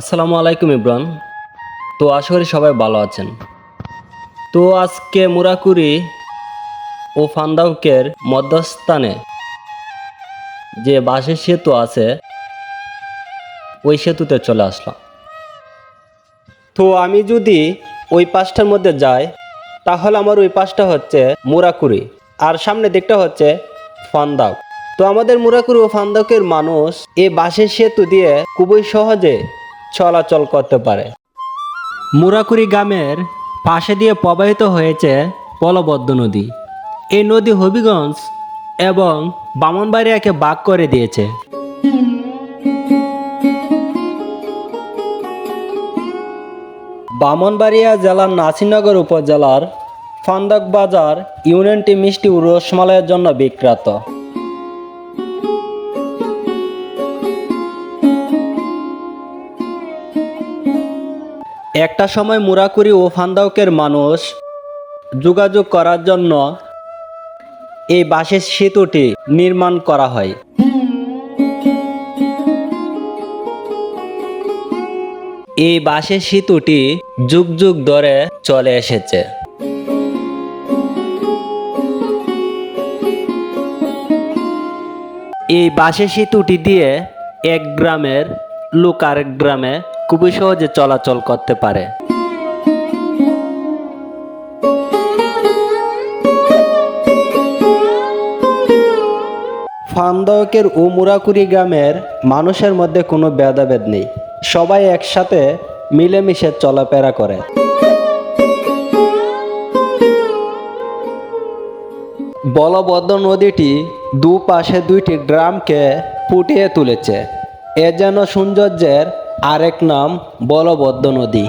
আসসালামু আলাইকুম ইব্রান। তো আশা করি সবাই ভালো আছেন। তো আজকে মুরাকুরি ও ফান্দাউকের মধ্যস্থানে যে বাঁশের সেতু আছে, ওই সেতুতে চলে আসলাম। তো আমি যদি ওই পাশটার মধ্যে যাই, তাহলে আমার ওই পাশটা হচ্ছে মুরাকুরি, আর সামনে দিকটা হচ্ছে ফান্দাক তো আমাদের মুরাকুরি ও ফান্দাকের মানুষ এই বাঁশের সেতু দিয়ে খুবই সহজে চলাচল করতে পারে। মুরাকুরি গ্রামের পাশে দিয়ে প্রবাহিত হয়েছে পলবদ্ধ নদী। এই নদী হবিগঞ্জ এবং বামনবাড়িয়াকে বাগ করে দিয়েছে। বামনবাড়িয়া জেলার নাসিনগর উপজেলার ফান্দাক বাজার ইউনিয়নটি মিষ্টি ও রসমালাইয়ের জন্য বিখ্যাত। একটা সময় মুরাকুরি ও ফান্দাউকের মানুষ যোগাযোগ করার জন্য এই বাঁশের সেতুটি নির্মাণ করা হয়। এই বাঁশের সেতুটি যুগ যুগ ধরে চলে এসেছে। এই বাঁশের সেতুটি দিয়ে এক গ্রামের লোক আরেক গ্রামে খুবই সহজে চলাচল করতে পারে। ফান্দকের ও মুরাকুরি গ্রামের মানুষের মধ্যে কোনো ভেদাভেদ নেই। সবাই একসাথে মিলেমিশে চলাফেরা করে। বলবদ্ধ নদীটি দুপাশে দুইটি গ্রামকে ফুটিয়ে তুলেছে। এ যেন সৌন্দর্যের আরেক নাম বলবদ্ধ নদী।